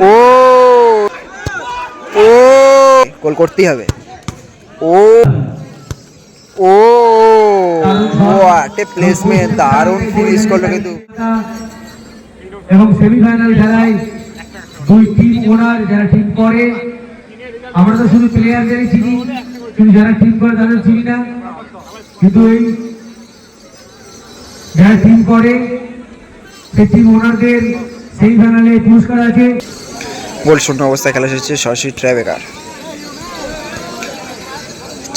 ও। ও। গোল করতেই হবে। ও। ও। এ প্লেসমেন্ট দারুণ ফিনিশ করল কিন্তু। এবং সেমিফাইনাল খেলায় দুই টিম ওনার যারা টিম করে আমরা তো শুধু প্লেয়ারদেরই চিনি কিন্তু যারা টিম করে তাদের চিনি না। কিন্তু এই যারা টিম করে সেই টিম ওনারদের সেমিফাইনালে পুরস্কার আছে। গোল শূন্য অবস্থায় খেলা শেষে সরাসরি ট্রাইবেকার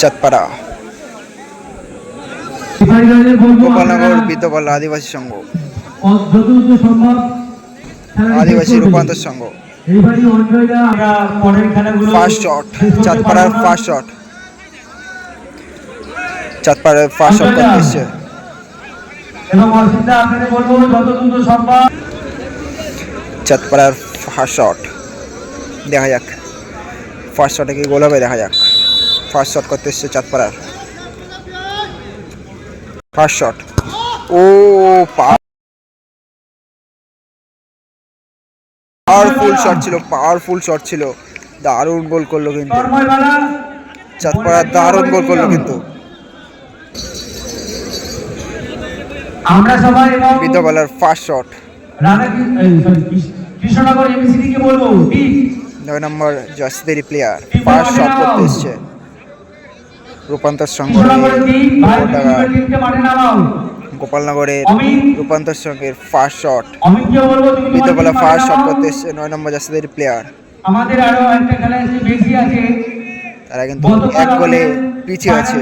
চাঁদপাড়া। গোপালনগর আপনারা বিদ্যাপাল্লা আদিবাসী সংঘ। আদিবাসী রূপান্তর সংঘ। ফার্স্ট শট চাঁদপাড়ার। ফার্স্ট শট চাঁদপাড়ার ফার্স্ট শট করতে এসছে। চাঁদপাড়ার ফার্স্ট শট দেখা যাক। ফার্স্ট শটে কি গোল হবে দেখা যাক। ফার্স্ট শট করতে এসছে চাঁদপাড়ার। ফার্স্ট শট ও পাওয়ারফুল শট ছিল পাওয়ারফুল শট ছিল। দারুণ গোল করল কিন্তু। তন্ময়বালা চাঁদপাড়া দারুণ গোল করল কিন্তু। আমরা সবাই এবং বিদ্যাপালার first shot Radha Krishnanagar MCD কে বলব? নয় নম্বর জাসদেরি প্লেয়ার ফার্স্ট শট করতে এসছে। রূপান্তর নামাও গোপালনগরের রূপান্তর সংঘের first shot Bidyapala first shot করতে এসছে নয় নম্বর জাসদেরি প্লেয়ার আমাদের আরও একটা খেলা বেশি আছে। তারা কিন্তু এক গোলে পিছিয়ে আছে।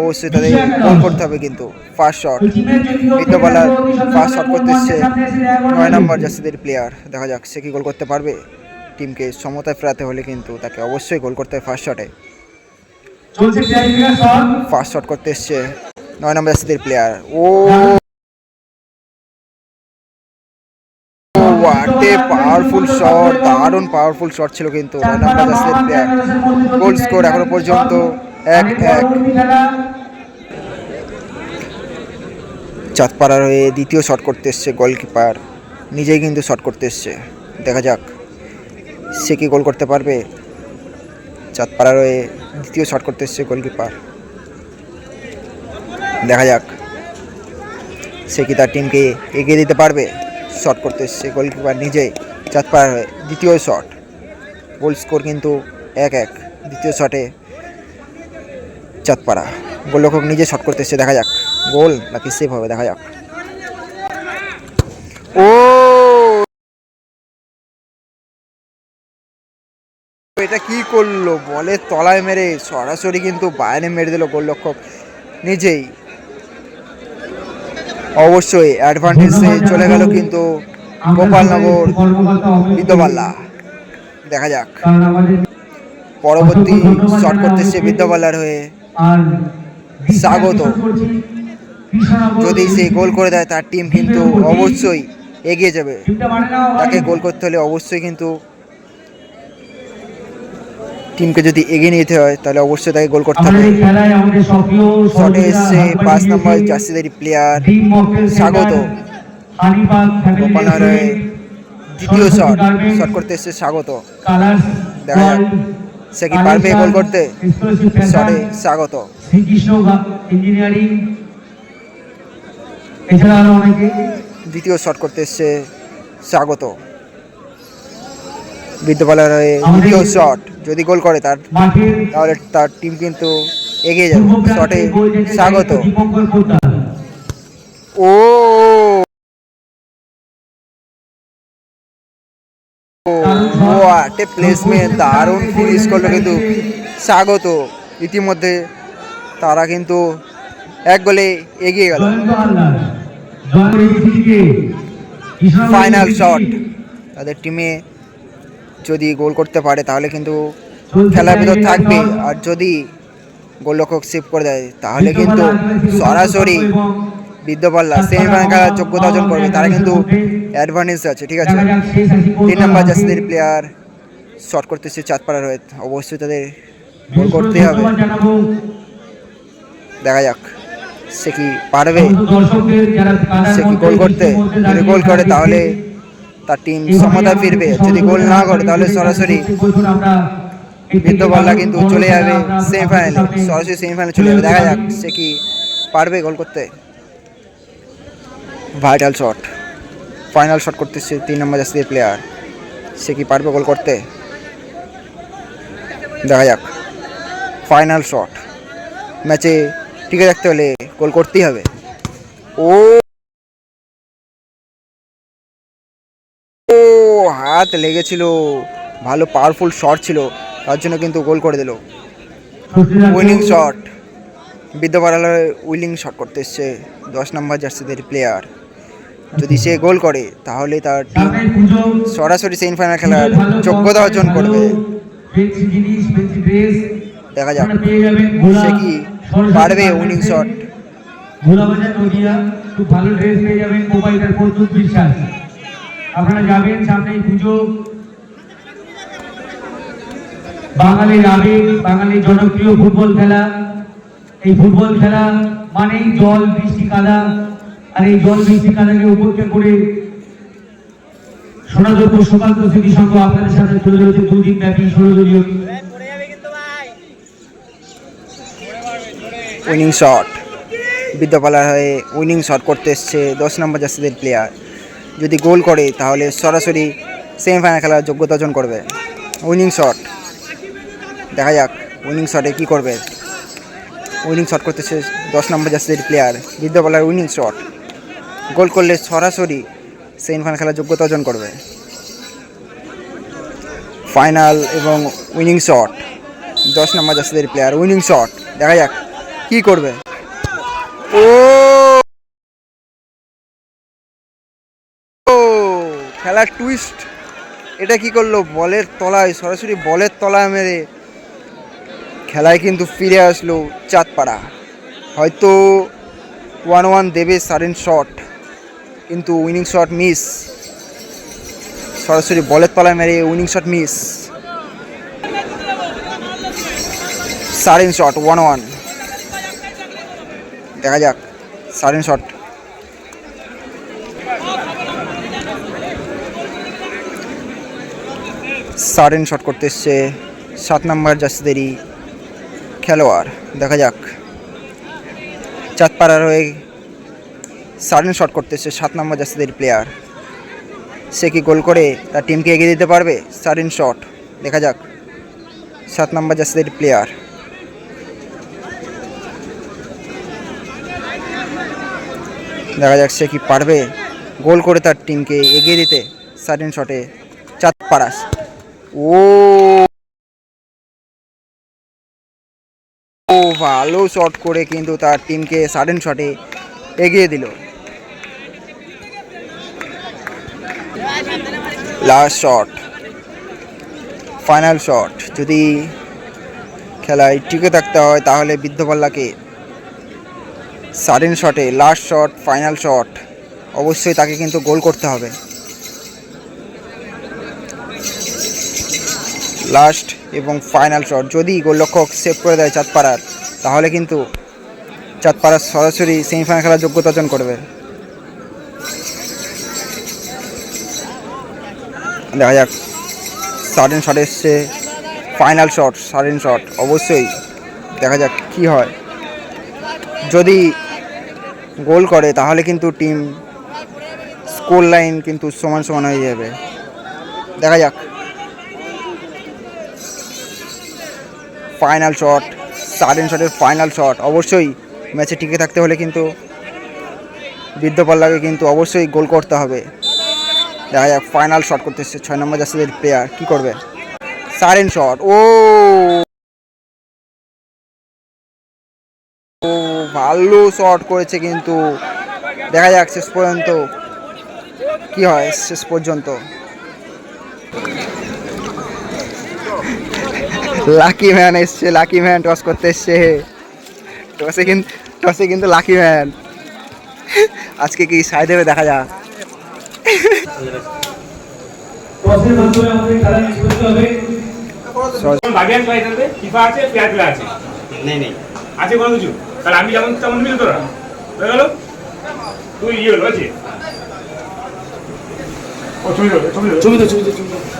অবশ্যই তাদের গোল করতে হবে কিন্তু ফার্স্ট শট বিদ্যাপালার ফার্স্ট শট করতে এসছে। নয় নম্বর জাসিদের প্লেয়ার দেখা যাক সে কি গোল করতে পারবে? টিমকে সমতায় ফেরাতে হলে কিন্তু তাকে অবশ্যই গোল করতে হবে ফার্স্ট শটে ফার্স্ট শট করতে এসছে নয় নম্বর জাসিদের প্লেয়ার ও! হোয়াট এ পাওয়ারফুল শট দারুণ পাওয়ারফুল শট ছিল কিন্তু নয় নম্বর জাসিদের প্লেয়ার গোল স্কোর এখনও পর্যন্ত এক এক। চাঁদপাড়ার হয়ে দ্বিতীয় শট করতে এসছে গোলকিপার নিজেই কিন্তু শট করতে এসছে। দেখা যাক। সে কি গোল করতে পারবে? চাঁদপাড়ার হয়ে দ্বিতীয় শট করতে এসছে গোলকিপার দেখা যাক, সে কি তার টিমকে এগিয়ে দিতে পারবে? শট করতে এসছে গোলকিপার নিজে চাঁদপাড়ার হয়ে দ্বিতীয় শট গোল স্কোর কিন্তু এক এক, দ্বিতীয় শটে চাঁদপাড়া। গোলরক্ষক নিজে শট করতে এসছে, দেখা যাক। গোল নাকি সেভ হবে, দেখা যাক। ও! এটা কি করল? বলের তলায় মেরে সরাসরি কিন্তু বাইরে মেরে দিল গোলরক্ষক নিজেই। অবশ্যই অ্যাডভান্টেজে চলে গেল কিন্তু গোপালনগর বিদ্যপাল্লা দেখা যাক। পরবর্তী শট করতে এসছে বিদ্যাপাল্লার হয়ে স্বাগত। যদি সে গোল করে দেয় তার টিম কিন্তু অবশ্যই এগিয়ে যাবে। তাকে গোল করতে হলে অবশ্যই কিন্তু টিমকে যদি এগিয়ে নিতে হয় তাহলে অবশ্যই তাকে গোল করতে হবে। শটে এসছে পাঁচ নম্বর। জার্সিদারি প্লেয়ার স্বাগত। দ্বিতীয় শট শট করতে এসছে স্বাগত। দেখা যাক। সে কি পারবে গোল করতে। শটে স্বাগত। ইঞ্জিনিয়ারিং দ্বিতীয় শট করতে এসছে স্বাগত। বিদ্যাপালার হয়ে দ্বিতীয় শট যদি গোল করে তার তাহলে তার টিম কিন্তু এগিয়ে যাবে। শটে স্বাগত। ও! হোয়াট এ প্লেসমেন্ট দারুণ ফিনিশ করল কিন্তু স্বাগত। ইতিমধ্যে তারা কিন্তু এক গোলে এগিয়ে গেল। ফাইনাল শট তাদের টিমে যদি গোল করতে পারে তাহলে কিন্তু খেলার ভিতর থাকবে। আর যদি গোলরক্ষক সেভ করে দেয় তাহলে কিন্তু সরাসরি বিদ্যপাল্লা সেমিফাইনাল খেলার যোগ্যতা অর্জন করবে। তারা কিন্তু অ্যাডভান্টেজ আছে ঠিক আছে? তিন নম্বর জাসিদের প্লেয়ার শট করতেছে চাঁদপাড়ার হয়ে অবশ্যই তাদের গোল করতেই হবে। দেখা যাক সে কি পারবে। সে কি গোল করতে? যদি গোল করে তাহলে তার টিম সমতায় ফিরবে। যদি গোল না করে, তাহলে সরাসরি কিন্তু চলে যাবে সেমিফাইনালে সরাসরি সেমিফাইনালে চলে যাবে। দেখা যাক সে কি পারবে গোল করতে। ভাইটাল শট ফাইনাল শট করতেছে তিন নম্বর জার্সির প্লেয়ার সে কি পারবে গোল করতে? দেখা যাক। ফাইনাল শট ম্যাচে টিকে হলে গোল করতেই হবে। ও! হাত লেগেছিল, ভালো পাওয়ারফুল শট ছিল, তার জন্য কিন্তু গোল করে দিল। উইনিং শট বিদ্যাপাড়ালয় উইলিং শট করতে এসছে দশ নম্বর জার্সিদের প্লেয়ার যদি সে গোল করে, তাহলে তার টিম সরাসরি সেমিফাইনাল খেলার যোগ্যতা অর্জন করবে। দেখা যাক, সে কি পারবে উইনিং শট ভালো ড্রেস পেয়ে যাবেন প্রচুর বিশ্বাস। আপনারা যাবেন সামনেই পুজো। বাঙালির আবেগ বাঙালির জনপ্রিয় ফুটবল খেলা। এই ফুটবল খেলা মানেই জল, বৃষ্টি, কাদা। আর এই জল, বৃষ্টি, কাদাকে উপেক্ষা করে সোনাদত্ত সুকান্ত স্মৃতি সংঘ আপনাদের সাথে চলে যাচ্ছে দুদিন ব্যাপী ষোলদলীয় উইনিং শট বিদ্যাপালার হয়ে উইনিং শট করতে এসছে দশ নম্বর জার্সিদের প্লেয়ার যদি গোল করে, তাহলে সরাসরি সেমিফাইনাল খেলার যোগ্যতা অর্জন করবে। উইনিং শট দেখা যাক উইনিং শটে কি করবে। উইনিং শট করতেছে দশ নম্বর জার্সিদের প্লেয়ার বিদ্যাপালার উইনিং শট গোল করলে সরাসরি সেমিফাইনাল খেলার যোগ্যতা অর্জন করবে। ফাইনাল এবং উইনিং শট দশ নম্বর জার্সিদের প্লেয়ার উইনিং শট দেখা যাক, কি করবে ও ও খেলার টুইস্ট এটা কি করল? বলের তলায়, সরাসরি বলের তলায় মেরে খেলায় কিন্তু ফিরে আসলো চাঁদপাড়া। হয়তো ওয়ান ওয়ান দেবে সারেন শট কিন্তু উইনিং শট মিস সরাসরি বলের তলায় মেরে winning shot miss sudden shot one one দেখা যাক সারেন শট সারেন শট করতে এসছে সাত নম্বর জাসদেরই খেলোয়াড়। দেখা যাক। চাঁদপাড়ার হয়ে সারেন শট করতে এসছে সাত নম্বর জাসদের প্লেয়ার সে কি গোল করে তার টিমকে এগিয়ে দিতে পারবে? সারেন শট দেখা যাক। সাত নম্বর জাসদের প্লেয়ার দেখা যাক সে কি পারবে। গোল করে তার টিমকে এগিয়ে দিতে সাডেন শটে চাঁদ পারাস ও ও ভালো শট করে কিন্তু তার টিমকে সাডেন শটে এগিয়ে দিল। লাস্ট শট ফাইনাল শট যদি খেলায় টিকে থাকতে হয় তাহলে বৃদ্ধপাল্লাকে সাডেন শটে লাস্ট শট ফাইনাল শট অবশ্যই তাকে কিন্তু গোল করতে হবে। লাস্ট এবং ফাইনাল শট যদি গোলরক্ষক সেভ করে দেয় চাঁদপাড়ার, তাহলে কিন্তু চাঁদপাড়ার সরাসরি সেমিফাইনাল খেলার যোগ্যতা অর্জন করবে। দেখা যাক সাডেন শট এসছে ফাইনাল শট সাডেন শট অবশ্যই দেখা যাক কি হয়। যদি গোল করে, তাহলে কিন্তু টিম স্কোর লাইন কিন্তু সমান সমান হয়ে যাবে। দেখা যাক। ফাইনাল শট সাডেন শটের ফাইনাল শট অবশ্যই ম্যাচে টিকে থাকতে হলে কিন্তু বিদ্যপাল্লাকে কিন্তু অবশ্যই গোল করতে হবে। দেখা যাক ফাইনাল শট করতে এসছে ছয় নম্বর জাসিদের প্লেয়ার কী করবে? সারেন শট ও! ভালো শট করেছে কিন্তু। দেখা যাক, শেষ পর্যন্ত কি হয়, শেষ পর্যন্ত। লাকি ম্যান এসছে লাকি ম্যান টস করতে এসছে। টসে কিন্তু টসে কিন্তু লাকি ম্যান আজকে কি সাই দেবে দেখা যাক। আছে কোনো আমি যেমন তেমন মিল তোরা। তুই ইয়ে হলো আছে? ছবি ছবি ছবি ছবি ছবি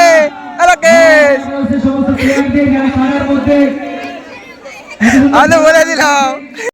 আলো বলে দিলাম।